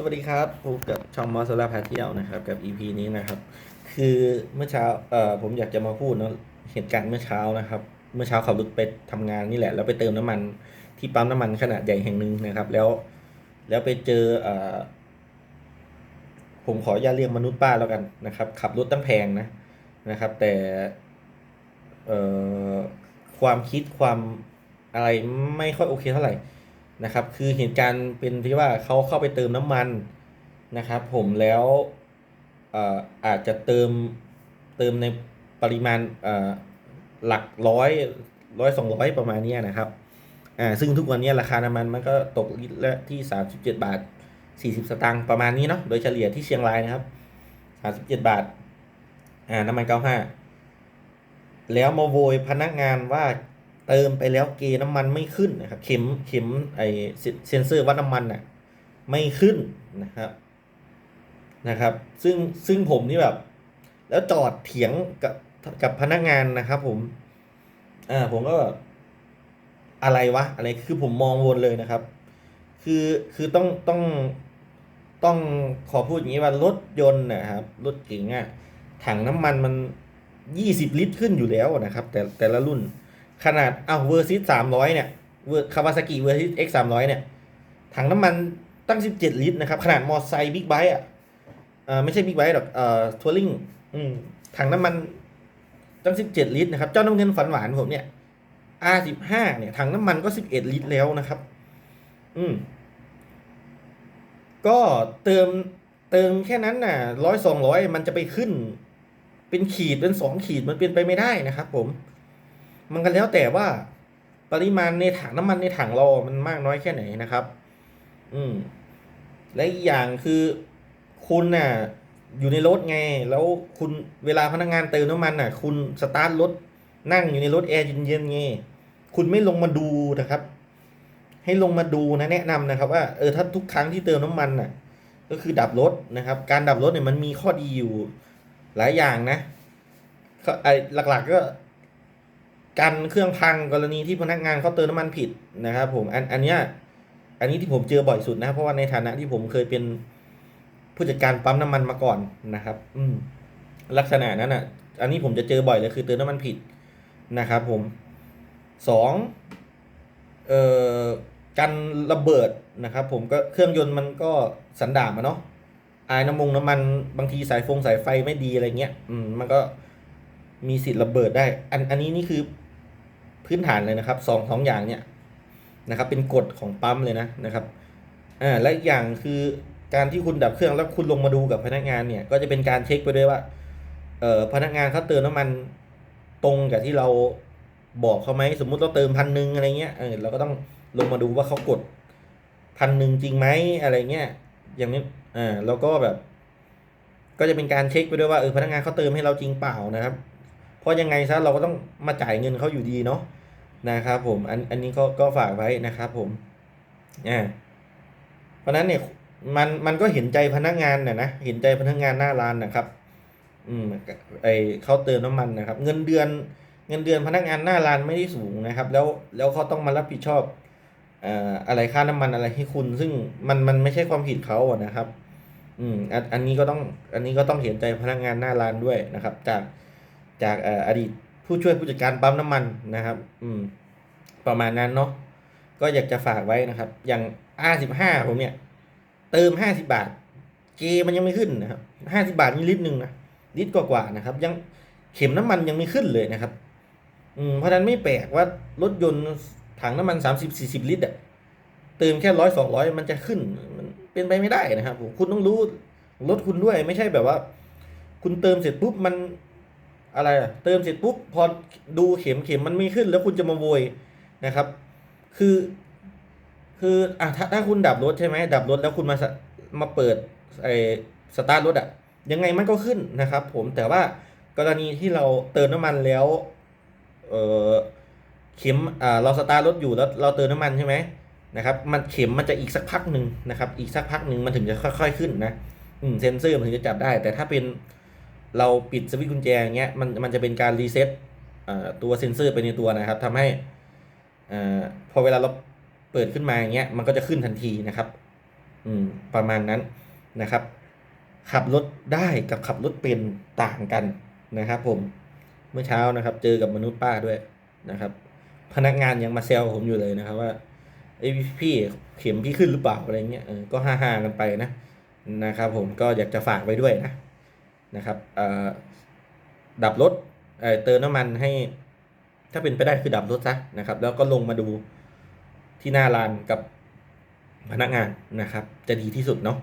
สวัสดีครับพบกับช่องมอสลาพาเที่ยวนะครับ กับ EP นี้นะครับ คือเมื่อเช้าเอ่อผมอยากจะมาพูดเนาะเหตุการณ์เมื่อเช้านะครับ เมื่อเช้าขับรถไปทำงานนี่แหละ แล้วไปเติมน้ำมันที่ปั๊มน้ำมันขนาดใหญ่แห่งหนึ่งนะครับ แล้วแล้วไปเจอเอ่อผมขออย่าตเรียกมนุษย์ป้าแล้วกันนะครับ ขับรถตั้งแพงนะนะครับ แต่เอ่อความคิดความอะไรไม่ค่อยโอเคเท่าไหร่ นะครับ คือเหตุการณ์เป็นที่ว่าเขาเข้าไปเติมน้ำมันนะครับ ผมแล้วอาจจะเติมเติมในปริมาณหลักร้อยร้อยสองร้อยประมาณนี้นะครับอ่าซึ่งทุกวันนี้ราคาน้ำมันมันก็ตกลิตรละที่สามสิบเจ็ดบาทสี่สิบสตางค์ประมาณนี้เนาะโดยเฉลี่ยที่เชียงรายนะครับสามสิบเจ็ดบาทอ่าน้ำมันเก้าห้าแล้วมาโวยพนักงานว่า เติมไปแล้วเกน้ำมันไม่ขึ้นนะครับ เข็มเข็มไอเซนเซอร์วัดน้ำมันน่ะไม่ขึ้นนะครับนะครับ ซึ่งซึ่งผมนี่แบบ แล้วจอดเถียงกับกับพนักงานนะครับผมอ่าผมก็แบบอะไรวะอะไรคือผมมองวนเลยนะครับ คือคือต้องต้องต้องขอพูดอย่างนี้ว่ารถยนต์นะครับรถเก๋งอะถังน้ำมันมันยี่สิบลิตรขึ้นอยู่แล้วนะครับ แต่แต่ละรุ่น ขนาดอ้าวเวอร์ซิสสามร้อยเนี่ยเวอร์คาวาซากิเวอร์ซิสเอ็กสามร้อยเนี่ยถังน้ำมันตั้งสิบเจ็ดลิตรนะครับ ขนาดมอไซค์บิ๊กไบค์อะเออไม่ใช่บิ๊กไบค์หรอกเอ่อทัวริงอืมถังน้ำมันตั้งสิบเจ็ดลิตรนะครับ เจ้าน้ำเงินฝันหวานผมเนี่ย R สิบห้าเนี่ยถังน้ำมันก็สิบเอ็ดลิตรแล้วนะครับ อืมก็เติมเติมแค่นั้นน่ะร้อยสองร้อยมันจะไปขึ้น เป็นขีดเป็นสองขีดมันเป็นไปไม่ได้นะครับผม มันก็แล้วแต่ว่าปริมาณในถังน้ำมันในถังเรามันมากน้อยแค่ไหนนะครับ อืม และอีกอย่างคือคุณน่ะ อยู่ในรถไง แล้วคุณเวลาพนักงานเติมน้ำมันน่ะ คุณสตาร์ทรถนั่งอยู่ในรถแอร์เย็นๆไงคุณไม่ลงมาดูนะครับ ให้ลงมาดูนะแนะนำนะครับ ว่าเออถ้าทุกครั้งที่เติมน้ำมันน่ะ ก็คือดับรถนะครับ การดับรถเนี่ยมันมีข้อดีอยู่ หลายอย่างนะไอหลักๆก็ กันเครื่องพังกรณีที่พนักงานเขาเติมน้ำมันผิดนะครับผมอันอันเนี้ยอันนี้ที่ผมเจอบ่อยสุดนะเพราะว่าในฐานะที่ผมเคยเป็นผู้จัดการปั๊มน้ำมันมาก่อนนะครับ อืมลักษณะนั้นอะ อันนี้ผมจะเจอบ่อยเลยคือเติมน้ำมันผิดนะครับผมสองเอ่อกันระเบิดนะครับ ผมก็เครื่องยนต์มันก็สันดาบอะเนาะอายน้ำมงน้ำมันบางทีสายฟงสายไฟไม่ดีอะไรเงี้ย อืม มันก็มีสิทธิ์ระเบิดได้ อันอันนี้นี่คือ พื้นฐานเลยนะครับสองสองอย่างเนี่ยนะครับ เป็นกฎของปั๊มเลยนะนะครับอ่าและอีกอย่างคือการที่คุณดับเครื่องแล้วคุณลงมาดูกับพนักงานเนี่ย ก็จะเป็นการเช็คไปด้วยว่าเอ่อพนักงานเขาเติมน้ำมันตรงกับที่เราบอกเขาไหมสมมุติเราเติมพันหนึ่งอะไรเงี้ยเออเราก็ต้องลงมาดูว่าเขากดพันหนึ่งจริงไหมอะไรเงี้ยอย่างนี้อ่าแล้วก็แบบ ก็จะเป็นการเช็คไปด้วยว่าเออพนักงานเขาเติมให้เราจริงเปล่านะครับ เพราะยังไงซะเราก็ต้องมาจ่ายเงินเขาอยู่ดีเนาะ นะครับผมอันอันนี้ก็ก็ฝากไว้นะครับผมอ่าเพราะนั้นเนี่ยมันมันก็เห็นใจพนักงานน่ะนะเห็นใจพนักงานหน้าร้านนะครับ อืมไอเขาเติมน้ำมันนะครับ เงินเดือนเงินเดือนพนักงานหน้าร้านไม่ได้สูงนะครับ แล้วแล้วเขาต้องมารับผิดชอบเอ่ออะไรค่าน้ำมันอะไรให้คุณ ซึ่งมันมันไม่ใช่ความผิดเขาอะนะครับ อืมอันอันนี้ก็ต้องอันนี้ก็ต้องเห็นใจพนักงานหน้าร้านด้วยนะครับ จากจากอดีต ผู้ช่วยผู้จัดการปั๊มน้ำมันนะครับ อืม ประมาณนั้นเนาะก็อยากจะฝากไว้นะครับ อย่าง R15 ผมเนี่ย เติม 50 บาท เกมันยังไม่ขึ้นนะครับ 50 บาทนี่ลิตรหนึ่งนะลิตรกว่าๆนะครับ ยังเข็มน้ำมันยังไม่ขึ้นเลยนะครับ อืมเพราะนั้นไม่แปลกว่ารถยนต์ถังน้ำมัน 30 40 ลิตรอะเติมแค่ร้อยสองร้อยมันจะขึ้น มันเป็นไปไม่ได้นะครับ คุณต้องรู้รถคุณด้วยไม่ใช่แบบว่า คุณเติมเสร็จปุ๊บมัน อะไรอะเติมเสร็จปุ๊บพอดูเข็มเข็มมันไม่ขึ้น แล้วคุณจะมาโวยนะครับ คือ คืออะถ้าถ้าคุณดับรถใช่ไหมดับรถแล้วคุณมามาเปิดไอ้สตาร์ทรถอะยังไงมันก็ขึ้นนะครับ ผมแต่ว่ากรณีที่เราเติมน้ำมันแล้วเออเข็มอ่าเราสตาร์ทรถอยู่แล้วเราเติมน้ำมันใช่ไหมนะครับ มันเข็มมันจะอีกสักพักหนึ่งนะครับ อีกสักพักหนึ่งมันถึงจะค่อยๆขึ้นนะอืมเซนเซอร์มันถึงจะจับได้ แต่ถ้าเป็น เราปิดสวิตช์กุญแจอย่างเงี้ยมันมันจะเป็นการรีเซ็ตตัวเซนเซอร์ไปในตัวนะครับทำให้อ่าพอเวลาเราเปิดขึ้นมาอย่างเงี้ยมันก็จะขึ้นทันทีนะครับ อืมประมาณนั้นนะครับ ขับรถได้กับขับรถเป็นต่างกันนะครับผมเมื่อเช้านะครับ เจอกับมนุษย์ป้าด้วยนะครับ พนักงานยังมาแซวผมอยู่เลยนะครับว่าไอพี่เข็มพี่ขึ้นหรือเปล่าอะไรเงี้ยก็ฮ่าๆกันไปนะนะครับ ผมก็อยากจะฝากไว้ด้วยนะ นะครับดับรถเติมน้ำมันให้ ถ้าเป็นไปได้คือดับรถซะนะครับ แล้วก็ลงมาดูที่หน้าร้านกับพนักงานนะครับ จะดีที่สุดเนาะ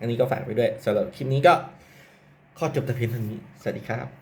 อันนี้ก็ฝากไปด้วยสำหรับคลิปนี้ก็ข้อจบแต่เพียงเท่านี้ สวัสดีครับ